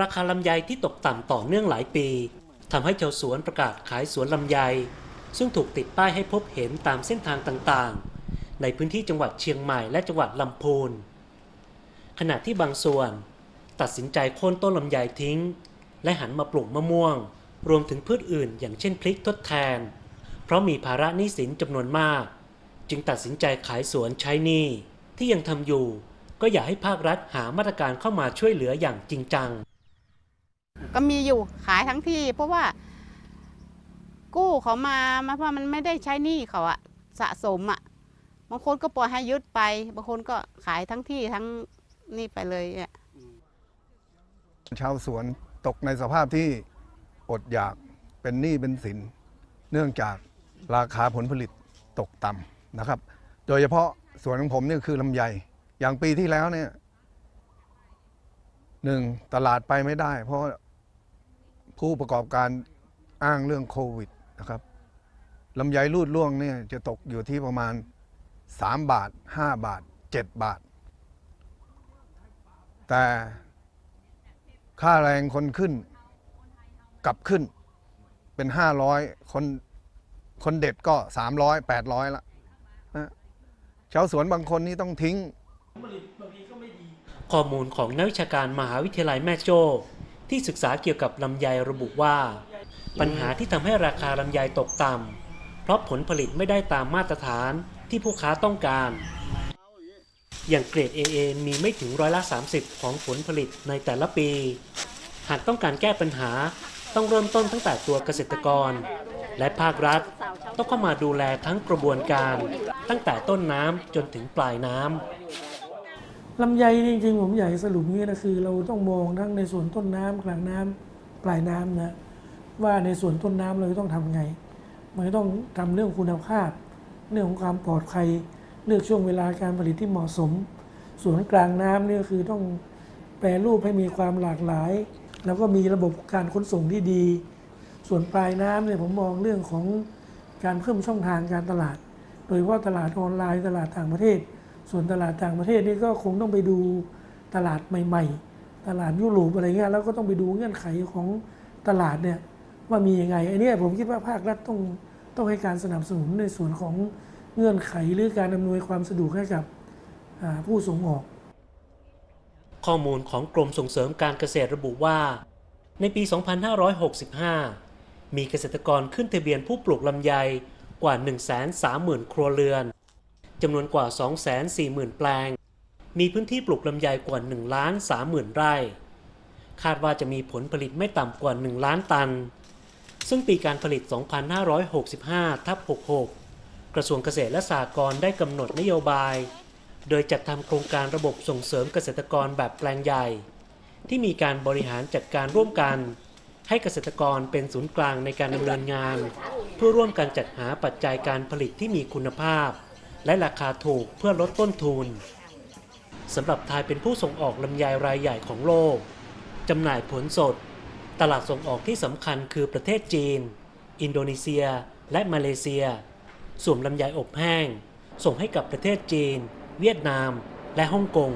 ราคาลำไยที่ตกต่ำต่อเนื่องหลายปีทำให้ชาวสวนประกาศขายสวนลำไย ซึ่งถูกติดป้ายให้พบเห็นตามเส้นทางต่างๆ ในพื้นที่จังหวัดเชียงใหม่และจังหวัดลำพูน ขณะที่บางส่วน ตัดสินใจโค่นต้นลำไยทิ้ง และหันมาปลูกมะม่วง รวมถึงพืชอื่น อย่างเช่นพริกทดแทน เพราะมีภาระหนี้สินจำนวนมาก จึงตัดสินใจขายสวนใช้หนี้ที่ยังทำอยู่ ก็อยากให้ภาครัฐหามาตรการเข้ามาช่วยเหลืออย่างจริงจัง ก็มีอยู่ขายทั้งที่ เพราะว่า กู้เขามามาเพราะมันไม่ได้ใช้หนี้เขาอะสะสมอะบางคนก็ปล่อยให้ยึดไป บางคนก็ขายทั้งที่ทั้งนี่ไปเลยอะชาวสวนตกในสภาพที่อดอยากเป็นหนี้เป็นสิน เนื่องจากราคาผลผลิตตกต่ำนะครับ โดยเฉพาะสวนของผมนี่คือลำไย อย่างปีที่แล้วเนี่ยหนึ่งตลาดไปไม่ได้ เพราะ ผู้ประกอบการอ้างเรื่องโควิดนะครับลำไยรูดล่วงเนี่ยจะตกอยู่ที่ประมาณ 3 บาท 5 บาท 7 บาท แต่ค่าแรงคนขึ้นกลับขึ้นเป็นห้าร้อยคนคนเด็ดก็สามร้อยแปดร้อยละนะชาวสวนบางคนนี่ต้องทิ้ง ข้อมูลของนักวิชาการมหาวิทยาลัยแม่โจ้ ที่ศึกษาเกี่ยวกับลำไยระบุว่า ปัญหาที่ทำให้ราคาลำไยตกต่ำเพราะผลผลิตไม่ได้ตามมาตรฐานที่ผู้ค้าต้องการ อย่างเกรด AA มีไม่ถึงร้อยละ 30 ของผลผลิตในแต่ละปี หากต้องการแก้ปัญหาต้องเริ่มต้นตั้งแต่ตัวเกษตรกร และภาครัฐต้องเข้ามาดูแลทั้งกระบวนการ ตั้งแต่ต้นน้ำจนถึงปลายน้ำ ลำไยนี่จริงๆ ผมอยากสรุปงนี้นะคือ เราต้องมองทั้งในส่วนต้นน้ำกลางน้ำปลายน้ำนะว่าในส่วนต้นน้ำเราต้องทำไง มันต้องทำเรื่องคุณภาพ เรื่องของความปลอดภัยเลือกช่วงเวลาการผลิตที่เหมาะสม ส่วนกลางน้ำนี่คือต้องแปรรูปให้มีความหลากหลาย แล้วก็มีระบบการขนส่งที่ดี ส่วนปลายน้ำเนี่ยผมมองเรื่องของการเพิ่มช่องทางการตลาด โดยเฉพาะตลาดออนไลน์ตลาดต่างประเทศ ส่วนตลาดต่างประเทศนี่ก็คงต้องไปดูตลาดใหม่ ๆ ตลาดยุโรปอะไรเงี้ยแล้วก็ต้องไปดูเงื่อนไขของตลาดเนี่ยว่ามียังไงไอ้นี่ผมคิดว่าภาครัฐต้องต้องให้การสนับสนุนในส่วนของเงื่อนไขหรือการอำนวยความสะดวกให้กับผู้ส่งออก ข้อมูลของกรมส่งเสริมการเกษตรระบุว่า ในปี 2565 มีเกษตรกรขึ้นทะเบียนผู้ปลูกลำไยกว่า 130,000 ครัวเรือน จำนวนกว่า 240,000 แปลง มีพื้นที่ปลูกลำไยกว่า1ล้าน30,000 ไร่ คาดว่าจะมีผลผลิตไม่ต่ำกว่า 1 ล้านตัน ซึ่งปีการผลิต 2565ทับ66 กระทรวงเกษตรและสหกรณ์ได้กำหนดนโยบาย โดยจัดทำโครงการระบบส่งเสริมเกษตรกรแบบแปลงใหญ่ ที่มีการบริหารจัดการร่วมกัน ให้เกษตรกรเป็นศูนย์กลางในการดำเนินงาน เพื่อร่วมกันจัดหาปัจจัยการผลิตที่มีคุณภาพ และราคาถูกเพื่อลดต้นทุนสำหรับไทยเป็นผู้ส่งออกลำไยรายใหญ่ของโลกจำหน่ายผลสด ตลาดส่งออกที่สำคัญคือประเทศจีน อินโดนีเซีย และมาเลเซีย ส่วนลำไยอบแห้ง ส่งให้กับประเทศจีน เวียดนาม และฮ่องกง